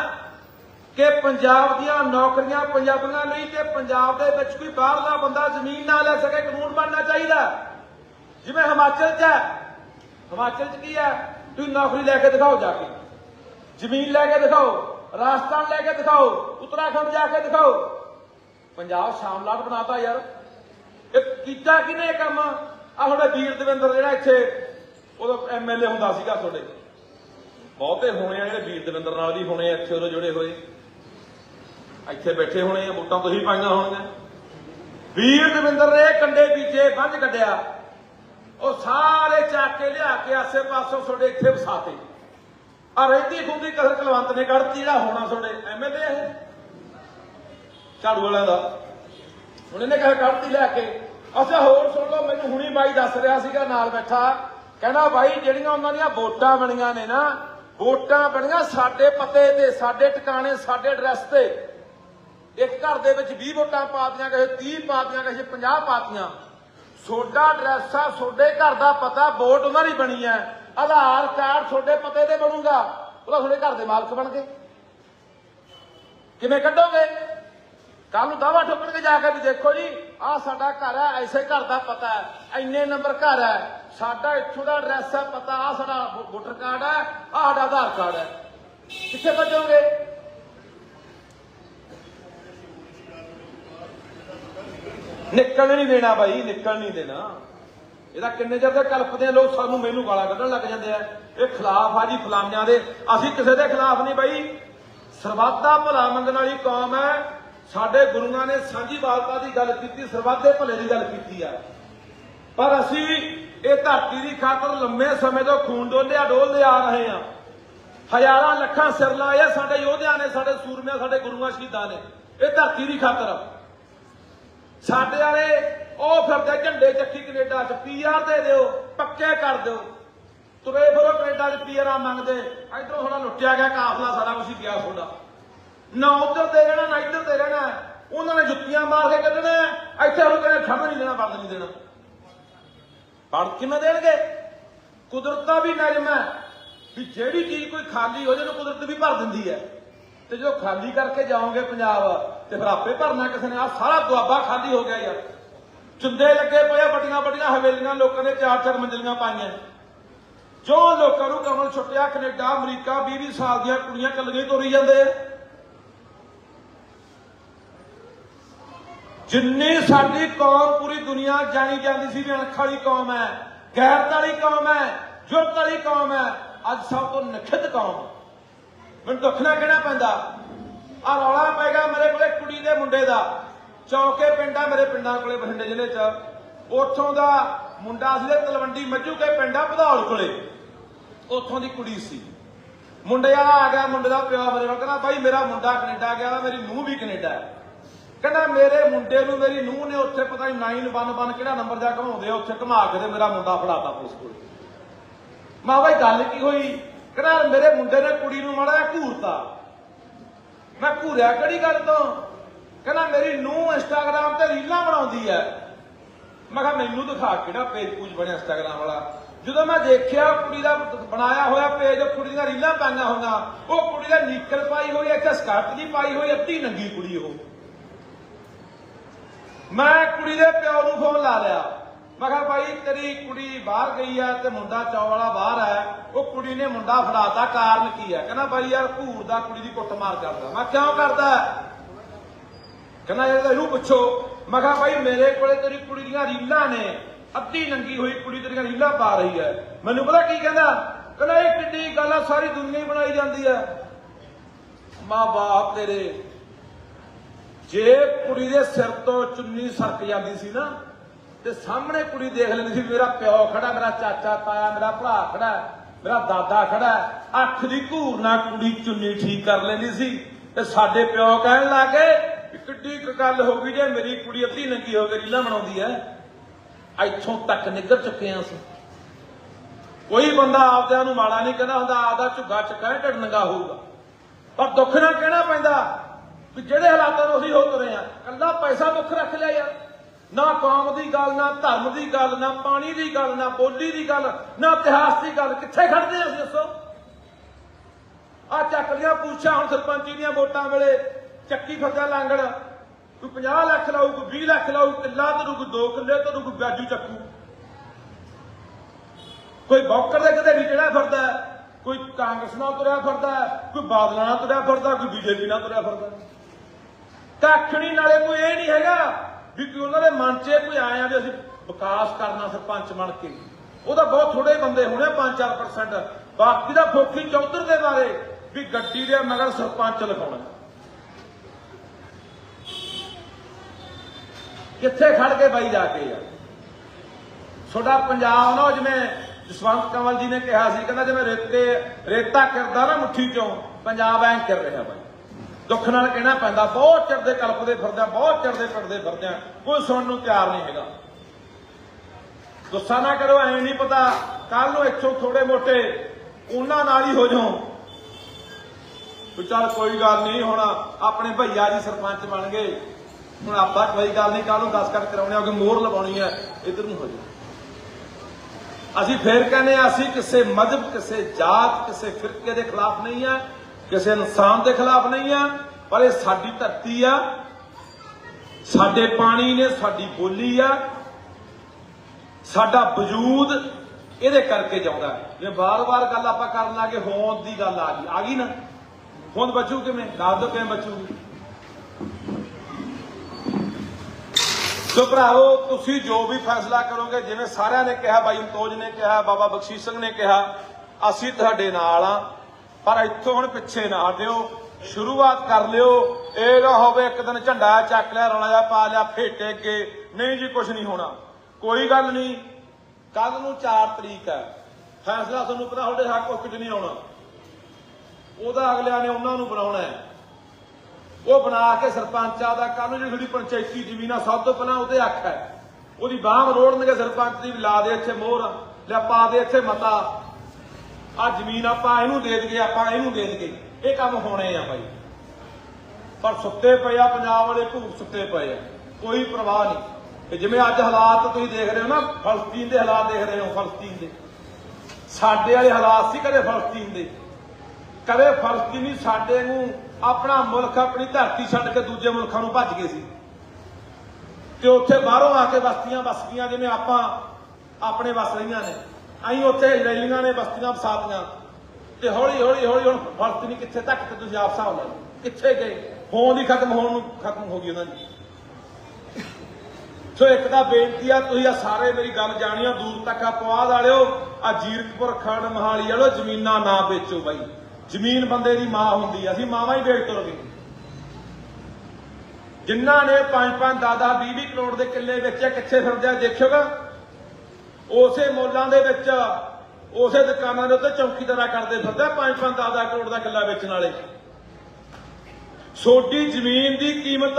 ਕਿ ਪੰਜਾਬ ਦੀਆਂ ਨੌਕਰੀਆਂ ਪੰਜਾਬੀਆਂ ਲਈ ਤੇ ਪੰਜਾਬ ਦੇ ਵਿੱਚ ਕੋਈ ਬਾਹਰਲਾ ਬੰਦਾ ਜ਼ਮੀਨ ਨਾ ਲੈ ਸਕੇ, ਕਾਨੂੰਨ ਬਣਨਾ ਚਾਹੀਦਾ। ਜਿਵੇਂ ਹਿਮਾਚਲ 'ਚ ਹੈ ਹਿਮਾਚਲ 'ਚ ਕੀ ਹੈ? ਤੁਸੀਂ ਨੌਕਰੀ ਲੈ ਕੇ ਦਿਖਾਓ ਜਾ ਕੇ। ਜ਼ਮੀਨ ਲੈ ਕੇ ਦਿਖਾਓ, ਰਾਜਸਥਾਨ ਲੈ ਕੇ ਦਿਖਾਓ, ਉੱਤਰਾਖੰਡ ਜਾ ਕੇ ਦਿਖਾਓ। ਪੰਜਾਬ ਸ਼ਾਮਲਾਟ ਬਣਾਤਾ ਯਾਰ। ਇਹ ਕੀਤਾ ਕਿਨੇ ਕੰਮ? ਆ ਤੁਹਾਡੇ ਵੀਰ ਦਵਿੰਦਰ ਜਿਹੜਾ ਇੱਥੇ ਉਦੋਂ ਐਮਐਲਏ ਹੁੰਦਾ ਸੀਗਾ ਤੁਹਾਡੇ। ਬਹੁਤੇ ਹੋਣੇ ਆ ਜਿਹੜੇ ਵੀਰ ਦਵਿੰਦਰ ਨਾਲ ਵੀ ਹੋਣੇ ਆ, ਇੱਥੇ ਉਦੋਂ ਜੁੜੇ ਹੋਏ। ਇੱਥੇ ਬੈਠੇ ਹੋਣੇ ਆ, ਵੋਟਾਂ ਤੁਸੀਂ ਪਾਈਆਂ ਹੋਣਗੀਆਂ। ਵੀਰ ਦਵਿੰਦਰ ਨੇ ਕੰਡੇ ਬੀਜੇ ਬੰਝ ਕੱਢਿਆ। ਉਹ ਸਾਰੇ ਚੱਕ ਕੇ ਲਿਆ ਕੇ ਆਸੇ ਪਾਸੋਂ ਤੁਹਾਡੇ ਇੱਥੇ ਵਸਾਤੇ। ਆ ਰਹਿੰਦੀ ਖੁੰਦੀ ਕਸਰ ਕਲਵੰਤ ਨੇ ਕੱਢਤੀ, ਜਿਹੜਾ ਹੋਣਾ ਤੁਹਾਡੇ ਐਮਐਲਏ ਇਹ? ਝਾੜੂ ਵਾਲਿਆਂ ਦਾ। ਹੁਣ ਇਹਨੇ ਕਹਾ ਕੱਢਤੀ ਲੈ ਕੇ। ਅੱਛਾ, ਹੋਰ ਸੁਣ ਲਓ, ਮੈਨੂੰ ਹੁਣੀ ਬਾਈ ਦੱਸ ਰਿਹਾ ਸੀਗਾ, ਨਾਲ ਬੈਠਾ। ਕਹਿੰਦਾ, ਬਾਈ, ਜਿਹੜੀਆਂ ਉਹਨਾਂ ਦੀਆਂ ਵੋਟਾਂ ਬਣੀਆਂ ਨੇ ਨਾ, ਵੋਟਾਂ ਬਣੀਆਂ ਸਾਡੇ ਪਤੇ ਤੇ, ਸਾਡੇ ਟਿਕਾਣੇ, ਸਾਡੇ ਐਡਰੈਸ ਤੇ। ਇੱਕ ਘਰ ਦੇ ਵਿੱਚ 20 ਵੋਟਾਂ ਪਾਤੀਆਂ ਕਿਸੇ 30 ਪਾਤੀਆਂ ਕਿਸੇ 50 ਪਾਤੀਆਂ ਤੁਹਾਡਾ ਐਡਰੈਸ ਆ ਤੁਹਾਡੇ ਘਰ ਦਾ ਪਤਾ, ਵੋਟ ਉਹਨਾਂ ਦੀ ਬਣੀ ਹੈ। ਆਧਾਰ ਕਾਰਡ ਤੁਹਾਡੇ ਪਤੇ ਤੇ ਬਣੂਗਾ। ਉਹਦਾ ਤੁਹਾਡੇ ਘਰ ਦੇ ਮਾਲਕ ਬਣ ਗਏ। ਕਿਵੇਂ ਕੱਢੋਗੇ? ਕੱਲ ਨੂੰ ਦਾਵਾ ਠੋਕਣਗੇ ਜਾ ਕੇ ਵੀ ਦੇਖੋ ਜੀ ਆਹ ਸਾਡਾ ਘਰ ਹੈ ਐਸੇ ਘਰ ਦਾ ਪਤਾ ਹੈ। ਇੰਨੇ ਨੰਬਰ ਘਰ ਹੈ। ਸਾਡਾ ਇੱਥੋਂ ਦਾ ਐਡਰੈਸ ਹੈ, ਪਤਾ ਆਹ ਸਾਡਾ ਵੋਟਰ ਕਾਰਡ ਹੈ ਆਹ ਸਾਡਾ ਆਧਾਰ ਕਾਰਡ ਹੈ। ਕਿੱਥੇ ਭੱਜੋਗੇ? ਨਿਕਲ ਨਹੀਂ ਦੇਣਾ ਬਾਈ, ਨਿਕਲ ਨਹੀਂ ਦੇਣਾ। ਇਹਦਾ ਕਿੰਨੇ ਚਿਰ ਦੇ ਕਲਪਦੇ ਲੋਕ ਸਾਨੂੰ ਮੈਨੂੰ ਗਾਲਾਂ ਕੱਢਣ ਲੱਗ ਜਾਂਦੇ ਆ। ਇਹ ਖਿਲਾਫ ਆ ਜੀ ਫਲਾਨਿਆਂ ਦੇ। ਅਸੀਂ ਕਿਸੇ ਦੇ ਖਿਲਾਫ ਨਹੀਂ ਬਾਈ। ਸਰਬੱਤ ਦਾ ਭਲਾ ਮੰਗਣ ਵਾਲੀ ਕੌਮ ਹੈ। ਸਾਡੇ ਗੁਰੂਆਂ ਨੇ ਸਾਂਝੀ ਵਾਲਤਾ ਦੀ ਗੱਲ ਕੀਤੀ, ਸਰਬੱਤ ਦੇ ਭਲੇ ਦੀ ਗੱਲ ਕੀਤੀ ਆ। ਪਰ ਅਸੀਂ ਇਹ ਧਰਤੀ ਦੀ ਖਾਤਰ ਲੰਮੇ ਸਮੇਂ ਤੋਂ ਖੂਨ ਡੋਲਿਆ, ਡੋਲਦੇ ਆ ਰਹੇ ਹਾਂ ਹਜ਼ਾਰਾਂ ਲੱਖਾਂ ਸਿਰ ਲਾਏ ਸਾਡੇ ਯੋਧਿਆਂ ਨੇ, ਸਾਡੇ ਸੂਰਮਿਆਂ, ਸਾਡੇ ਗੁਰੂਆਂ ਸ਼ਹੀਦਾਂ ਨੇ। ਇਹ ਧਰਤੀ ਦੀ ਖਾਤਰ। ਸਾਡੇ ਵਾਲੇ, ਉਹ ਫਿਰਦੇ ਝੰਡੇ ਚੱਕੀ ਕੈਨੇਡਾ ਚ ਪੀਆਰ ਦੇ ਦਿਓ, ਪੱਕੇ ਕਰ ਦਿਓ। ਤੁਰੇ ਫਿਰੋ ਕੈਨੇਡਾ ਚ ਪੀਆਰਾਂ ਮੰਗਦੇ। ਇਧਰੋਂ ਥੋੜਾ ਲੁੱਟਿਆ ਗਿਆ, ਕਾਫਲਾ ਸਾਰਾ ਕੁਝ ਗਿਆ ਤੁਹਾਡਾ। ਨਾ ਉਧਰ ਦੇ ਰਹਿਣਾ, ਨਾ ਇੱਧਰ ਦੇ ਰਹਿਣਾ। ਉਹਨਾਂ ਨੇ ਜੁੱਤੀਆਂ ਮਾਰ ਕੇ ਕੱਢਣਾ ਇੱਥੇ ਹੁਣ ਕਹਿੰਦੇ ਖੜਨ ਨਹੀਂ ਦੇਣਾ, ਵਰਦ ਨਹੀਂ ਦੇਣਾ। ਪੜ ਕਿਵੇਂ ਦੇਣਗੇ? ਕੁਦਰਤ ਦਾ ਵੀ ਨਿਯਮ ਹੈ ਵੀ ਜਿਹੜੀ ਚੀਜ਼ ਕੋਈ ਖਾਲੀ ਹੋ ਜਾਏ, ਉਹਨੂੰ ਕੁਦਰਤ ਵੀ ਭਰ ਦਿੰਦੀ ਹੈ। ਤੇ ਜਦੋਂ ਖਾਲੀ ਕਰਕੇ ਜਾਓਗੇ ਪੰਜਾਬ ਤੇ ਫਿਰ ਆਪੇ ਭਰਨਾ ਕਿਸੇ ਨੇ। ਆ ਸਾਰਾ ਦੁਆਬਾ ਖਾਲੀ ਹੋ ਗਿਆ ਯਾਰ। ਚੁੰਦੇ ਲੱਗੇ ਪਏ ਵੱਡੀਆਂ ਵੱਡੀਆਂ ਹਵੇਲੀਆਂ, ਲੋਕਾਂ ਨੇ ਚਾਰ ਚਾਰ ਮੰਜ਼ਲੀਆਂ ਪਾਈਆਂ। ਜੋ ਲੋਕਾਂ ਨੂੰ ਕਮਲ ਛੁੱਟਿਆ, ਕੈਨੇਡਾ, ਅਮਰੀਕਾ 20 20 ਸਾਲ ਦੀਆਂ ਕੁੜੀਆਂ ਕੱਲੀਆਂ ਤੋਰੀ ਜਾਂਦੇ ਆ। ਜਿੰਨੀ ਸਾਡੀ ਕੌਮ ਪੂਰੀ ਦੁਨੀਆ ਜਾਣੀ ਜਾਂਦੀ ਸੀ ਵੀ ਅਣਖ ਵਾਲੀ ਕੌਮ ਹੈ, ਗੈਰਤ ਵਾਲੀ ਕੌਮ ਹੈ, ਜੁਰਤ ਵਾਲੀ ਕੌਮ ਹੈ, ਅੱਜ ਸਭ ਤੋਂ ਨਖਿੱਧ ਕੌਮ। ਮੈਨੂੰ ਦੁੱਖ ਨਾ ਕਹਿਣਾ ਪੈਂਦਾ। ਆ ਰੌਲਾ ਪੈਗਾ ਮੇਰੇ ਕੋਲੇ ਕੁੜੀ ਦੇ ਮੁੰਡੇ ਦਾ। ਚੌਕੇ ਪਿੰਡਾ ਮੇਰੇ ਪਿੰਡਾਂ ਕੋਲੇ, ਬਠਿੰਡੇ ਜ਼ਿਲ੍ਹੇ 'ਚ। ਉੱਥੋਂ ਦਾ ਮੁੰਡਾ ਸੀ ਤਲਵੰਡੀ ਮੱਝੂ ਕੇ ਪਿੰਡਾ ਭਦੌੜ ਕੋਲੇ। ਉੱਥੋਂ ਦੀ ਕੁੜੀ ਸੀ। ਮੁੰਡੇ ਵਾਲਾ ਆ ਗਿਆ, ਮੁੰਡੇ ਦਾ ਪਿਓ ਮੇਰੇ ਕੋਲ ਕਹਿੰਦਾ ਭਾਈ ਮੇਰਾ ਮੁੰਡਾ ਕੈਨੇਡਾ ਗਿਆ ਮੇਰੀ ਨੂੰਹ ਵੀ ਕੈਨੇਡਾ ਹੈ। ਕਹਿੰਦਾ, ਮੇਰੇ ਮੁੰਡੇ ਨੂੰ, ਮੇਰੀ ਨੂੰਹ ਨੇ ਉੱਥੇ ਪਤਾ ਨਹੀਂ 911 ਕਿਹੜਾ ਨੰਬਰ ਜਾ ਘਮਾਉਂਦੇ ਆ, ਉੱਥੇ ਘਮਾ ਕੇ ਤੇ ਮੇਰਾ ਮੁੰਡਾ ਫੜਾਤਾ ਪੁਲਿਸ ਕੋਲ। ਮਾਂ ਭਾਈ ਗੱਲ ਕੀ ਹੋਈ? ਕਹਿੰਦਾ, ਮੇਰੇ ਮੁੰਡੇ ਨੇ ਕੁੜੀ ਨੂੰ ਮਾੜਾ ਘੂਰਤਾ। ਮੈਂ ਘੂਰਿਆ ਕਿਹੜੀ ਗੱਲ ਤੋਂ? ਕਹਿੰਦਾ ਮੇਰੀ ਨੂੰਹ ਇੰਸਟਾਗ੍ਰਾਮ ਤੇ ਰੀਲਾਂ ਬਣਾਉਂਦੀ ਐ ਮੈਂ ਕਿਹਾ ਮੈਨੂੰ ਦਿਖਾ ਕਿਹੜਾ ਪੇਜ ਪੂਜ ਬਣਿਆ ਇੰਸਟਾਗ੍ਰਾਮ ਵਾਲਾ? ਜਦੋਂ ਮੈਂ ਦੇਖਿਆ ਕੁੜੀ ਦਾ ਬਣਾਇਆ ਹੋਇਆ ਪੇਜ ਕੁੜੀ ਦੀਆਂ ਰੀਲਾਂ ਪਾਈਆਂ ਹੋਈਆਂ, ਉਹ ਕੁੜੀ ਦਾ ਨੀਕਰ ਪਾਈ ਹੋਈ ਐ ਇੱਥੇ ਸਕਰਟ ਦੀ ਪਾਈ ਹੋਈ ਅੱਧੀ ਨੰਗੀ ਕੁੜੀ ਉਹ। ਮੈਂ ਕੁੜੀ ਦੇ ਪਿਓ ਨੂੰ ਫੋਨ ਲਾ ਲਿਆ। ਮੈਂ ਕਿਹਾ ਭਾਈ, ਤੇਰੀ ਕੁੜੀ ਬਾਹਰ ਗਈ ਆ ਤੇ ਮੁੰਡਾ ਚੌ ਵਾਲਾ ਬਾਹਰ ਆ, ਉਹ ਕੁੜੀ ਨੇ ਮੁੰਡਾ ਫੜਾਤਾ, ਕਾਰਨ ਕੀ ਆ? ਕਹਿੰਦਾ ਭਾਈ ਯਾਰ ਘੂਰ ਦਾ ਕੁੜੀ ਦੀ ਕੁੱਟਮਾਰ ਕਰਦਾ। ਮੈਂ ਕਿਉਂ ਕਰਦਾ? ਕਹਿੰਦਾ ਯਾਰ ਇਹਨੂੰ ਪੁੱਛੋ। ਮੈਂ ਕਿਹਾ, ਭਾਈ, ਮੇਰੇ ਕੋਲੇ ਤੇਰੀ ਕੁੜੀ ਦੀਆਂ ਰੀਲਾਂ ਨੇ। ਅੱਧੀ ਨੰਗੀ ਹੋਈ ਕੁੜੀ ਤੇਰੀਆਂ ਰੀਲਾਂ ਪਾ ਰਹੀ ਹੈ ਮੈਨੂੰ ਪਤਾ ਕੀ ਕਹਿੰਦਾ? ਕਹਿੰਦਾ, ਇਹ ਕਿੱਡੀ ਗੱਲ ਆ, ਸਾਰੀ ਦੁਨੀਆ ਹੀ ਬਣਾਈ ਜਾਂਦੀ ਆ। ਮਾਂ ਬਾਪ ਤੇਰੇ, ਜੇ ਕੁੜੀ ਦੇ ਸਿਰ ਤੋਂ ਚੁੰਨੀ ਸਰਕ ਜਾਂਦੀ ਸੀ ਨਾ ਤੇ ਸਾਹਮਣੇ ਕੁੜੀ ਦੇਖ ਲੈਂਦੀ ਸੀ, ਮੇਰਾ ਪਿਓ ਖੜਾ, ਮੇਰਾ ਚਾਚਾ ਤਾਇਆ, ਮੇਰਾ ਭਰਾ ਖੜਾ, ਮੇਰਾ ਦਾਦਾ ਖੜਾ। ਅੱਖ ਦੀ ਘੂਰ ਨਾਲ ਕੁੜੀ ਚੁੰਨੀ ਠੀਕ ਕਰ ਲੈਂਦੀ ਸੀ ਤੇ ਸਾਡੇ ਪਿਓ ਕਹਿਣ ਲੱਗੇ ਵੀ ਕਿੱਡੀ ਕੁ ਗੱਲ ਹੋ ਗਈ ਜੇ ਮੇਰੀ ਕੁੜੀ ਅੱਧੀ ਨੰਗੀ ਹੋ ਕੇ ਰੀਲਾਂ ਬਣਾਉਂਦੀ ਐ। ਇੱਥੋਂ ਤੱਕ ਨਿਕਲ ਚੁੱਕੇ ਹਾਂ ਅਸੀਂ। ਕੋਈ ਬੰਦਾ ਆਪਦਿਆਂ ਨੂੰ ਮਾੜਾ ਨਹੀਂ ਕਹਿੰਦਾ ਹੁੰਦਾ, ਆਪਦਾ ਝੁੱਗਾ ਚੱਕਾ ਢਿੱਡ ਨੰਗਾ ਹੋਊਗਾ। ਪਰ ਦੁੱਖ ਨਾਲ ਕਹਿਣਾ ਪੈਂਦਾ ਵੀ ਜਿਹੜੇ ਹਾਲਾਤਾਂ ਨੂੰ ਅਸੀਂ ਹੋ ਤੁਰੇ ਆ, ਕੱਲਾ ਪੈਸਾ ਮੁੱਖ ਰੱਖ ਲਿਆ ਯਾਰ। ਨਾ ਕੌਮ ਦੀ ਗੱਲ, ਨਾ ਧਰਮ ਦੀ ਗੱਲ, ਨਾ ਪਾਣੀ ਦੀ ਗੱਲ, ਨਾ ਬੋਲੀ ਦੀ ਗੱਲ, ਨਾ ਇਤਿਹਾਸ ਦੀ ਗੱਲ। ਕਿੱਥੇ ਖੜਦੇ ਆ ਅਸੀਂ ਦੱਸੋ? ਆ ਚੱਕ ਲੀਆਂ ਪੁੱਛਾਂ ਹੁਣ ਸਰਪੰਚੀ ਦੀਆਂ ਵੋਟਾਂ ਵੇਲੇ। ਚੱਕੀ ਫਿਰਦਾ ਲਾਂਗੜ। ਕੋਈ 50 ਲੱਖ ਲਾਊ, ਕੋਈ 20 ਲੱਖ ਲਾਊ, ਕਿੱਲਾ ਤੇ ਕੋਈ 2 ਕਿੱਲੇ ਤੇ ਕੋਈ ਵਿਆਜੂ ਚੱਕੂ। ਕੋਈ ਬੌਕਰ ਦੇ ਕਿਤੇ ਵੀ ਜਿਹੜਾ ਫਿਰਦਾ ਕੋਈ ਕਾਂਗਰਸ ਨਾਲ ਤੁਰਿਆ ਫਿਰਦਾ ਕੋਈ ਬਾਦਲਾਂ ਨਾਲ ਤੁਰਿਆ ਫਿਰਦਾ, ਕੋਈ ਬੀਜੇਪੀ ਨਾਲ ਤੁਰਿਆ ਫਿਰਦਾ ਕੱਖ ਨਹੀਂ ਨਾਲੇ ਕੋਈ ਇਹ ਨਹੀਂ ਹੈਗਾ ਵੀ ਕੋਈ ਉਹਨਾਂ ਦੇ ਮਨ 'ਚ ਕੋਈ ਆਇਆ ਵੀ ਅਸੀਂ ਵਿਕਾਸ ਕਰਨਾ ਸਰਪੰਚ ਬਣ ਕੇ। ਉਹਦਾ ਬਹੁਤ ਥੋੜੇ ਬੰਦੇ ਹੋਣੇ 5-4% ਬਾਕੀ ਦਾ ਫੋਕੀ ਚੌਧਰ ਦੇ ਬਾਰੇ ਵੀ ਗੱਡੀ ਦੇ ਮਗਰ ਸਰਪੰਚ ਲਿਖਾਉਣਾ ਕਿੱਥੇ ਖੜ ਕੇ ਬਾਈ ਜਾ ਕੇ ਯਾਰ ਤੁਹਾਡਾ ਪੰਜਾਬ ਨਾ ਉਹ ਜਿਵੇਂ ਜਸਵੰਤ ਕੰਵਲ ਜੀ ਨੇ ਕਿਹਾ ਸੀ, ਕਹਿੰਦਾ ਜਿਵੇਂ ਰੇਤੇ ਰੇਤਾ ਕਰਦਾ ਨਾ ਮੁੱਠੀ ਚੋਂ, ਪੰਜਾਬ ਐਂ ਕਰ ਰਿਹਾ ਬਾਈ। ਦੁੱਖ ਨਾਲ ਕਹਿਣਾ ਪੈਂਦਾ, ਬਹੁਤ ਚਿਰ ਦੇ ਕਲਪਦੇ ਫਿਰਦੇ ਬਹੁਤ ਚਿਰ ਦੇ ਪਿੜਦੇ ਫਿਰਦੇ ਕੋਈ ਸੁਣਨ ਨੂੰ ਤਿਆਰ ਨਹੀਂ ਹੈਗਾ। ਗੁੱਸਾ ਨਾ ਕਰੋ, ਐ ਨਹੀਂ ਪਤਾ ਕੱਲ ਨੂੰ ਇੱਥੋਂ ਥੋੜੇ ਮੋਟੇ ਉਹਨਾਂ ਨਾਲ ਹੀ ਹੋ ਜਾਓ। ਵੀ ਚੱਲ ਕੋਈ ਗੱਲ ਨਹੀਂ, ਹੁਣ ਆਪਣੇ ਭਈਆ ਜੀ ਸਰਪੰਚ ਬਣ ਗਏ। ਹੁਣ ਆਪਾਂ ਕੋਈ ਗੱਲ ਨਹੀਂ ਕੱਲ ਨੂੰ ਦਸਖਤ ਕਰਾਉਣੇ ਆ ਕਿ ਮੋਹਰ ਲਵਾਉਣੀ ਹੈ, ਇਧਰ ਨੂੰ ਹੋ ਜਾ ਅਸੀਂ ਫੇਰ ਕਹਿੰਦੇ ਆ ਅਸੀਂ ਕਿਸੇ ਮذਹਬ ਕਿਸੇ ਜਾਤ, ਕਿਸੇ ਫਿਰਕੇ ਦੇ ਖਿਲਾਫ ਨਹੀਂ ਆ ਕਿਸੇ ਇਨਸਾਨ ਦੇ ਖਿਲਾਫ ਨਹੀਂ ਆ, ਪਰ ਇਹ ਸਾਡੀ ਧਰਤੀ ਆ। ਸਾਡੇ ਪਾਣੀ ਨੇ ਸਾਡੀ ਬੋਲੀ ਆ। ਸਾਡਾ ਵਜੂਦ ਇਹਦੇ ਕਰਕੇ ਜਾਉਂਦਾ ਜੇ ਬਾਰ-ਬਾਰ ਗੱਲ ਆਪਾਂ ਕਰਨ ਲੱਗੇ, ਹੋਂਦ ਦੀ ਗੱਲ ਆ ਗਈ। ਆ ਗਈ ਨਾ? ਹੋਂਦ ਬਚੂ ਕਿਵੇਂ? ਦੱਸ ਦੋ ਕਿਵੇਂ ਬਚੂਗੀ? ਸੋ ਭਰਾਵੋ, ਤੁਸੀਂ ਜੋ ਵੀ ਫੈਸਲਾ ਕਰੋਗੇ, ਜਿਵੇਂ ਸਾਰਿਆਂ ਨੇ ਕਿਹਾ, ਬਾਈ ਅੰਤੋਜ ਨੇ ਕਿਹਾ, ਬਾਬਾ ਬਖਸ਼ੀਸ਼ ਸਿੰਘ ਨੇ ਕਿਹਾ, ਅਸੀਂ ਤੁਹਾਡੇ ਨਾਲ ਆ। ਪਰ ਇੱਥੋਂ ਹੁਣ ਪਿੱਛੇ ਨਾ ਹਟਿਓ, ਸ਼ੁਰੂਆਤ ਕਰ ਲਿਓ। ਇਹ ਨਾ ਹੋਵੇ ਇੱਕ ਦਿਨ ਝੰਡਾ ਚੱਕ ਲਿਆ, ਰੌਲਾ ਜਿਹਾ ਪਾ ਲਿਆ ਫੇਟੇ ਅੱਗੇ ਨਹੀਂ ਜੀ ਕੁਝ ਨਹੀਂ ਹੋਣਾ। ਕੋਈ ਗੱਲ ਨਹੀਂ। ਕੱਲ ਨੂੰ 4 ਤਰੀਕ ਹੈ। ਫੈਸਲਾ ਤੁਹਾਨੂੰ ਪਤਾ, ਤੁਹਾਡੇ ਹੱਕ ਕੁਝ ਨਹੀਂ ਆਉਣਾ। ਉਹਦਾ ਅਗਲਿਆਂ ਨੇ ਉਹਨਾਂ ਨੂੰ ਬਣਾਉਣਾ ਹੈ। ਉਹ ਬਣਾ ਕੇ ਸਰਪੰਚਾਂ ਦਾ ਕੱਲ ਨੂੰ ਜਿਹੜੀ ਤੁਹਾਡੀ ਪੰਚਾਇਤੀ ਜ਼ਮੀਨ ਆ, ਸਭ ਤੋਂ ਪਹਿਲਾਂ ਉਹਦੇ ਹੱਕ ਹੈ। ਉਹਦੀ ਬਾਹ ਮਰੋੜਨਗੇ ਸਰਪੰਚ ਦੀ ਲਾ ਦੇ ਇੱਥੇ ਮੋਹਰ ਲੈ ਪਾ ਦੇ ਇੱਥੇ ਮਤਾ। ਆ ਜ਼ਮੀਨ ਆਪਾਂ ਇਹਨੂੰ ਦੇ ਦਈਏ, ਆਪਾਂ ਇਹਨੂੰ ਦੇ ਦਈਏ। ਇਹ ਕੰਮ ਹੋਣੇ ਆ ਬਾਈ। ਪਰ ਸੁੱਤੇ ਪਏ ਆ, ਪੰਜਾਬ ਵਾਲੇ ਭੂਤ ਸੁੱਤੇ ਪਏ ਆ। ਕੋਈ ਪ੍ਰਵਾਹ ਨਹੀਂ। ਤੇ ਜਿਵੇਂ ਅੱਜ ਹਾਲਾਤ ਤੁਸੀਂ ਦੇਖ ਰਹੇ ਹੋ ਨਾ, ਫਲਸਤੀਨ ਦੇ ਹਾਲਾਤ ਦੇਖ ਰਹੇ ਹੋ, ਫਲਸਤੀਨ ਦੇ। ਸਾਡੇ ਵਾਲੇ ਹਾਲਾਤ ਸੀ ਕਦੇ ਫਲਸਤੀਨ ਦੇ। ਕਦੇ ਫਲਸਤੀਨੀ ਸਾਡੇ ਨੂੰ ਆਪਣਾ ਮੁਲਕ, ਆਪਣੀ ਧਰਤੀ ਛੱਡ ਕੇ ਦੂਜੇ ਮੁਲਕਾਂ ਨੂੰ ਭੱਜ ਗਏ ਸੀ। ਤੇ ਉੱਥੇ ਬਾਹਰੋਂ ਆ ਕੇ ਬਸਤੀਆਂ ਵਸ ਗਈਆਂ, ਜਿਵੇਂ ਆਪਾਂ ਆਪਣੇ ਵਸ ਰਹੀਆਂ ਨੇ। ਅਸੀਂ ਉੱਥੇ ਰੈਲੀਆਂ ਨੇ, ਬਸਤੀਆਂ ਵਸਾਤੀਆਂ ਤੇ ਹੌਲੀ ਹੌਲੀ ਹੌਲੀ ਹੁਣ ਫਲਸਤੀਨੀ ਕਿੱਥੇ ਤੱਕ ਤੇ ਤੁਸੀਂ ਆਪ ਹਿਸਾਬ ਲਓ। ਕਿੱਥੇ ਗਏ? ਹੋਣ ਦੀ ਖਤਮ ਹੋਣ ਨੂੰ ਖਤਮ ਹੋ ਗਈ ਉਹਨਾਂ ਦੀ। ਸੋ ਇੱਕ ਤਾਂ ਬੇਨਤੀ ਆ, ਤੁਸੀਂ ਆ ਸਾਰੇ ਮੇਰੀ ਗੱਲ ਜਾਣੀਓ, ਦੂਰ ਤੱਕ ਆ ਪਵਾਦ ਵਾਲਿਓ। ਆ ਜੀਰਕਪੁਰ, ਖੰਡ ਮਹਾਲੀ ਵਾਲਿਓ, ਜ਼ਮੀਨਾਂ ਨਾ ਵੇਚੋ ਬਾਈ। ਜ਼ਮੀਨ ਬੰਦੇ ਦੀ ਮਾਂ ਹੁੰਦੀ ਅਸੀਂ ਮਾਵਾਂ ਹੀ ਵੇਚ ਤੁਰ ਗਏ ਜਿਨ੍ਹਾਂ ਨੇ 5-5 10 20 ਕਰੋੜ ਦੇ ਕਿੱਲੇ ਵੇਚੇ, ਕਿੱਥੇ ਫਿਰਦੇ ਆ, ਦੇਖਿਓਗਾ। ਉਸੇ ਮੋਲਾਂ ਦੇ ਵਿੱਚ, ਉਸੇ ਦੁਕਾਨਾਂ ਦੇ ਉੱਤੇ ਚੌਕੀਦਾਰਾ ਕਰਦੇ ਫਿਰਦੇ 5-5 10 ਕਰੋੜ ਦਾ ਕਿੱਲਾ ਵੇਚਣ ਵਾਲੇ। ਸੋਡੀ ਜ਼ਮੀਨ ਦੀ ਕੀਮਤ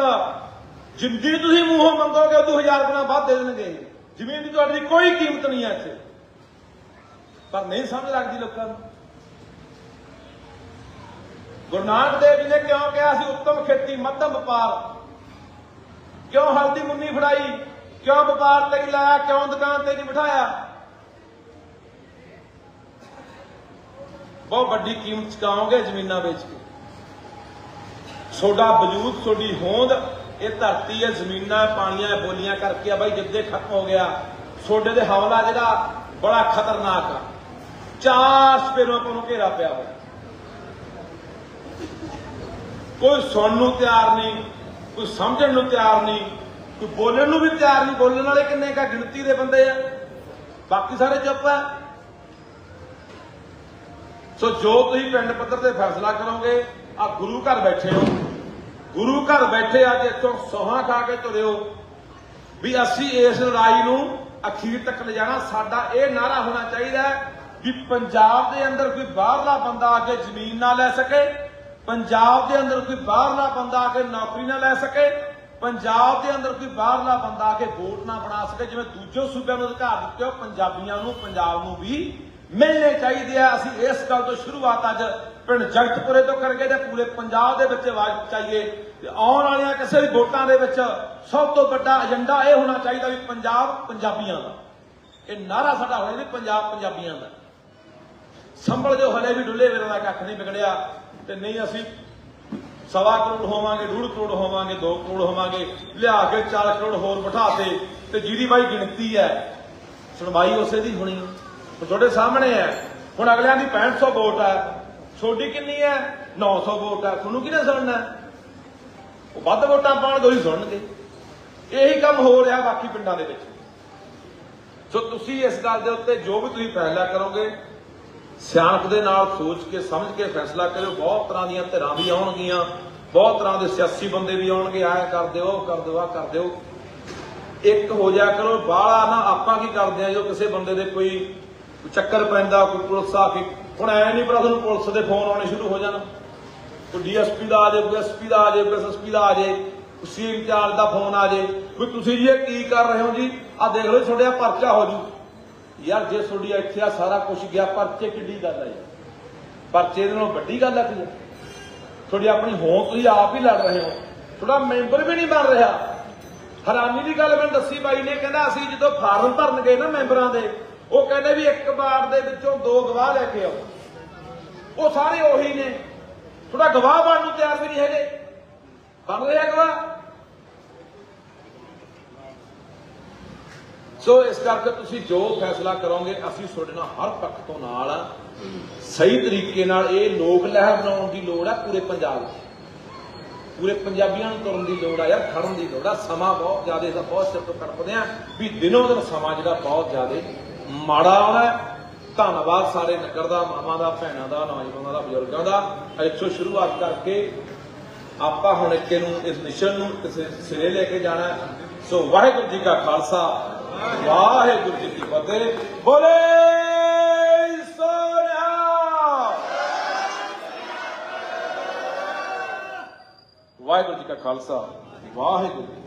ਜਿੰਦੀ ਤੁਸੀਂ ਮੂੰਹੋਂ ਮੰਗੋਗੇ ਉਦੋਂ ਹਜ਼ਾਰ ਗੁਣਾ ਵੱਧ ਦੇ ਦੇਣਗੇ। ਜ਼ਮੀਨ ਦੀ ਤੁਹਾਡੀ ਕੋਈ ਕੀਮਤ ਨਹੀਂ ਹੈ ਇੱਥੇ। ਪਰ ਨਹੀਂ ਸਮਝ ਲੱਗਦੀ ਲੋਕਾਂ ਨੂੰ। ਗੁਰੂ ਨਾਨਕ ਦੇਵ ਜੀ ਨੇ ਕਿਉਂ ਕਿਹਾ ਸੀ, ਉੱਤਮ ਖੇਤੀ, ਮੱਧਮ ਵਪਾਰ? ਕਿਉਂ ਹਲਦੀ ਮੁੰਨੀ ਫੜਾਈ? ਕਿਉਂ ਵਪਾਰ ਤੇ ਨਹੀਂ ਲਾਇਆ, ਕਿਉਂ ਦੁਕਾਨ ਤੇ ਨਹੀਂ ਬਿਠਾਇਆ? ਬਹੁਤ ਵੱਡੀ ਕੀਮਤ ਚੁਕਾਓਗੇ ਜ਼ਮੀਨਾਂ ਵੇਚ ਕੇ। ਤੁਹਾਡਾ ਵਜੂਦ ਤੁਹਾਡੀ ਹੋਂਦ, ਇਹ ਧਰਤੀ ਹੈ, ਜ਼ਮੀਨਾਂ, ਪਾਣੀਆਂ, ਬੋਲੀਆਂ ਕਰਕੇ ਆ ਬਾਈ, ਜਿੱਦੇ ਖਤਮ ਹੋ ਗਿਆ। ਤੁਹਾਡੇ ਦੇ ਹਮਲਾ ਜਿਹੜਾ ਬੜਾ ਖਤਰਨਾਕ ਆ। ਚਾਰ ਸਪੇਰੋਂ ਆਪਾਂ ਨੂੰ ਘੇਰਾ ਪਿਆ ਹੋਇਆ ਕੋਈ ਸੁਣਨ ਨੂੰ ਤਿਆਰ ਨਹੀਂ, ਕੋਈ ਸਮਝਣ ਨੂੰ ਤਿਆਰ ਨਹੀਂ ਕੋਈ ਬੋਲਣ ਨੂੰ ਵੀ ਤਿਆਰ ਨਹੀਂ, ਬੋਲਣ ਵਾਲੇ ਕਿੰਨੇ ਕਾ ਗਿਣਤੀ ਦੇ ਬੰਦੇ ਆ। ਬਾਕੀ ਸਾਰੇ ਚੁੱਪ ਆ। ਸੋ ਜੋ ਤੁਸੀਂ ਪਿੰਡ ਪੱਧਰ ਤੇ ਫੈਸਲਾ ਕਰੋਗੇ ਆ ਗੁਰੂ ਘਰ ਬੈਠੇ ਹੋ। ਗੁਰੂ ਘਰ ਬੈਠੇ ਆ ਤੇ ਇੱਥੋਂ ਸੋਹਾਂ ਖਾ ਕੇ ਤੁਰਿਓ। ਵੀ ਅਸੀਂ ਇਸ ਲੜਾਈ ਨੂੰ ਅਖੀਰ ਤੱਕ ਲਿਜਾਣਾ, ਸਾਡਾ ਇਹ ਨਾਰਾ ਹੋਣਾ ਚਾਹੀਦਾ ਵੀ ਪੰਜਾਬ ਦੇ ਅੰਦਰ ਕੋਈ ਬਾਹਰਲਾ ਬੰਦਾ ਆ ਕੇ ਜ਼ਮੀਨ ਨਾ ਲੈ ਸਕੇ, ਪੰਜਾਬ ਦੇ ਅੰਦਰ ਕੋਈ ਬਾਹਰਲਾ ਬੰਦਾ ਆ ਕੇ ਨੌਕਰੀ ਨਾ ਲੈ ਸਕੇ ਪੰਜਾਬ ਦੇ ਅੰਦਰ ਕੋਈ ਬਾਹਰਲਾ ਬੰਦਾ ਆ ਕੇ ਵੋਟ ਨਾ ਬਣਾ ਸਕੇ, ਜਿਵੇਂ ਦੂਜੇ ਸੂਬਿਆਂ ਨੂੰ ਅਧਿਕਾਰ ਦਿੱਤੇ ਹੋ ਪੰਜਾਬੀਆਂ ਨੂੰ, ਪੰਜਾਬ ਨੂੰ ਵੀ ਮਿਲਣੇ ਚਾਹੀਦੇ ਆ। ਅਸੀਂ ਇਸ ਗੱਲ ਤੋਂ ਸ਼ੁਰੂਆਤ ਅੱਜ ਪਿੰਡ ਜਗਤਪੁਰੇ ਤੋਂ ਕਰਕੇ ਤੇ ਪੂਰੇ ਪੰਜਾਬ ਦੇ ਵਿੱਚ ਆਵਾਜ਼ ਚਾਹੀਏ ਤੇ ਆਉਣ ਵਾਲੀਆਂ ਕਿਸੇ ਵੀ ਵੋਟਾਂ ਦੇ ਵਿੱਚ ਸਭ ਤੋਂ ਵੱਡਾ ਏਜੰਡਾ ਇਹ ਹੋਣਾ ਚਾਹੀਦਾ ਵੀ ਪੰਜਾਬ ਪੰਜਾਬੀਆਂ ਦਾ। ਇਹ ਨਾਰਾ ਸਾਡਾ ਹੋਣਾ ਵੀ ਪੰਜਾਬ ਪੰਜਾਬੀਆਂ ਦਾ। ਸੰਭਲ ਜੋ ਹਲੇ ਵੀ ਡੁੱਲੇ ਵੇਲੇ ਦਾ ਕੱਖ ਨਹੀਂ ਵਿਗੜਿਆ ਤੇ ਨਹੀਂ ਅਸੀਂ ਸਵਾ ਕਰੋੜ ਹੋਵਾਂਗੇ, ਡੂਢ ਕਰੋੜ ਹੋਵਾਂਗੇ 2 ਕਰੋੜ ਹੋਵਾਂਗੇ, ਲਿਆ ਕੇ 4 ਕਰੋੜ ਹੋਰ ਬਿਠਾਤੇ ਤੇ ਜਿਹਦੀ ਬਾਈ ਗਿਣਤੀ ਹੈ, ਸੁਣਵਾਈ ਉਸੇ ਦੀ ਹੋਣੀ। ਹੈ। ਤੁਹਾਡੇ ਸਾਹਮਣੇ ਹੈ, ਹੁਣ ਅਗਲਿਆਂ ਦੀ 6500 ਵੋਟ ਹੈ ਛੋਡੀ ਕਿੰਨੀ ਹੈ? 900 ਵੋਟ ਹੈ। ਤੁਹਾਨੂੰ ਕਿਹਨੇ ਸੁਣਨਾ ਉਹ ਵੱਧ ਵੋਟਾਂ ਪਾਉਣਗੇ, ਉਹੀ ਸੁਣਨਗੇ। ਇਹੀ ਕੰਮ ਹੋ ਰਿਹਾ ਬਾਕੀ ਪਿੰਡਾਂ ਦੇ ਵਿੱਚ। ਸੋ ਤੁਸੀਂ ਇਸ ਗੱਲ ਦੇ ਉੱਤੇ ਜੋ ਵੀ ਤੁਸੀਂ ਫੈਸਲਾ ਕਰੋਗੇ ਸਿਆਣਪ ਦੇ ਨਾਲ ਸੋਚ ਕੇ, ਸਮਝ ਕੇ ਫੈਸਲਾ ਕਰਿਓ। ਬਹੁਤ ਤਰ੍ਹਾਂ ਦੀਆਂ ਧਿਰਾਂ ਵੀ ਆਉਣਗੀਆਂ। ਬਹੁਤ ਤਰ੍ਹਾਂ ਦੇ ਸਿਆਸੀ ਬੰਦੇ ਵੀ ਆਉਣਗੇ। ਆਹ ਕਰ ਦਿਓ ਕਰ ਦਿਓ, ਆਹ ਕਰ ਦਿਓ। ਇੱਕ ਹੋ ਜਾ ਕਰੋ, ਬਾਹਲਾ ਨਾ ਆਪਾਂ ਕੀ ਕਰਦੇ ਆ, ਜੋ ਕਿਸੇ ਬੰਦੇ ਦੇ ਕੋਈ ਚੱਕਰ ਪੈਂਦਾ, ਕੋਈ ਪੁਲਿਸ ਆ ਕੇ। ਹੁਣ ਐ ਨਹੀਂ ਪਤਾ ਤੁਹਾਨੂੰ ਪੁਲਿਸ ਦੇ ਫੋਨ ਆਉਣੇ ਸ਼ੁਰੂ ਹੋ ਜਾਣ। ਕੋਈ ਡੀਐਸਪੀ ਦਾ ਆ ਜਾਏ, ਕੋਈ ਐਸਪੀ ਦਾ ਆ ਜਾਏ, ਕੋਈ ਐਸਐਸਪੀ ਦਾ ਆ ਜਾਏ ਸੀ ਇੰਚਾਰਜ ਦਾ ਫੋਨ ਆ ਜਾਏ। ਵੀ ਤੁਸੀਂ ਜੀ ਇਹ ਕੀ ਕਰ ਰਹੇ ਹੋ ਜੀ? ਆ ਦੇਖ ਲਓ ਤੁਹਾਡੇ ਪਰਚਾ ਹੋ ਜੂ। ਯਾਰ ਜੇ ਤੁਹਾਡੀ ਇੱਥੇ ਆ ਸਾਰਾ ਕੁਝ ਗਿਆ, ਪਰਚੇ ਕਿੱਡੀ ਗੱਲ ਹੈ ਪਰਚੇ ਦੇ ਨਾਲ ਵੱਡੀ ਗੱਲ ਹੈ ਕੋਈ ਤੁਹਾਡੀ ਆਪਣੀ ਹੋਂਦ ਤੁਸੀਂ ਆਪ ਹੀ ਲੜ ਰਹੇ ਹੋ। ਤੁਹਾਡਾ ਮੈਂਬਰ ਵੀ ਨਹੀਂ ਬਣ ਰਿਹਾ। ਹੈਰਾਨੀ ਦੀ ਗੱਲ ਮੈਨੂੰ ਦੱਸੀ ਬਾਈ ਨੇ, ਕਹਿੰਦਾ ਅਸੀਂ ਜਦੋਂ ਫਾਰਮ ਭਰਨ ਗਏ ਨਾ ਮੈਂਬਰਾਂ ਦੇ, ਉਹ ਕਹਿੰਦੇ ਵੀ ਇੱਕ ਵਾਰ ਦੇ ਵਿੱਚੋਂ ਦੋ ਗਵਾਹ ਲੈ ਕੇ ਆਓ। ਉਹ ਸਾਰੇ ਉਹੀ ਨੇ। ਤੁਹਾਡਾ ਗਵਾਹ ਬਣਨ ਨੂੰ ਤਿਆਰ ਵੀ ਨਹੀਂ ਹੈਗੇ। ਬਣ ਰਿਹਾ ਗਵਾਹ। ਸੋ ਇਸ ਕਰਕੇ ਤੁਸੀਂ ਜੋ ਫੈਸਲਾ ਕਰੋਗੇ, ਅਸੀਂ ਤੁਹਾਡੇ ਨਾਲ ਹਰ ਪੱਖ ਤੋਂ ਨਾਲ ਆ। ਸਹੀ ਤਰੀਕੇ ਨਾਲ ਇਹ ਲੋਕ ਲਹਿਰ ਬਣਾਉਣ ਦੀ ਲੋੜ ਆ ਪੂਰੇ ਪੰਜਾਬ ਪੂਰੇ ਪੰਜਾਬੀਆਂ ਨੂੰ ਤੁਰਨ ਦੀ ਲੋੜ ਆ ਯਾਰ, ਖੜਨ ਦੀ ਲੋੜ ਆ। ਸਮਾਂ ਬਹੁਤ ਜ਼ਿਆਦਾ ਇਹਦਾ ਬਹੁਤ ਚਿਰ ਤੋਂ ਤੜਪਦੇ ਆ ਵੀ ਦਿਨੋਂ ਦਿਨ ਸਮਾਂ ਜਿਹੜਾ ਬਹੁਤ ਜ਼ਿਆਦਾ ਮਾੜਾ ਆਉਣਾ ਹੈ। ਧੰਨਵਾਦ ਸਾਰੇ ਨਗਰ ਦਾ ਮਾਮਾ ਦਾ, ਭੈਣਾਂ ਦਾ, ਨੌਜਵਾਨਾਂ ਦਾ, ਬਜ਼ੁਰਗਾਂ ਦਾ। ਇੱਥੋਂ ਸ਼ੁਰੂਆਤ ਕਰਕੇ ਆਪਾਂ ਹੁਣ ਇੱਕੇ ਨੂੰ, ਇਸ ਮਿਸ਼ਨ ਨੂੰ ਕਿਸੇ ਸਿਰੇ ਲੈ ਕੇ ਜਾਣਾ ਸੋ ਵਾਹਿਗੁਰੂ ਜੀ ਕਾ ਖਾਲਸਾ। ਵਾਹਿਗੁਰੂ ਜੀ ਕੀ ਫਤਿਹ। ਬੋਲੇ ਸੋਨਿਆ ਵਾਹਿਗੁਰੂ ਜੀ ਕਾ ਖਾਲਸਾ ਵਾਹਿਗੁਰੂ। ਜੀ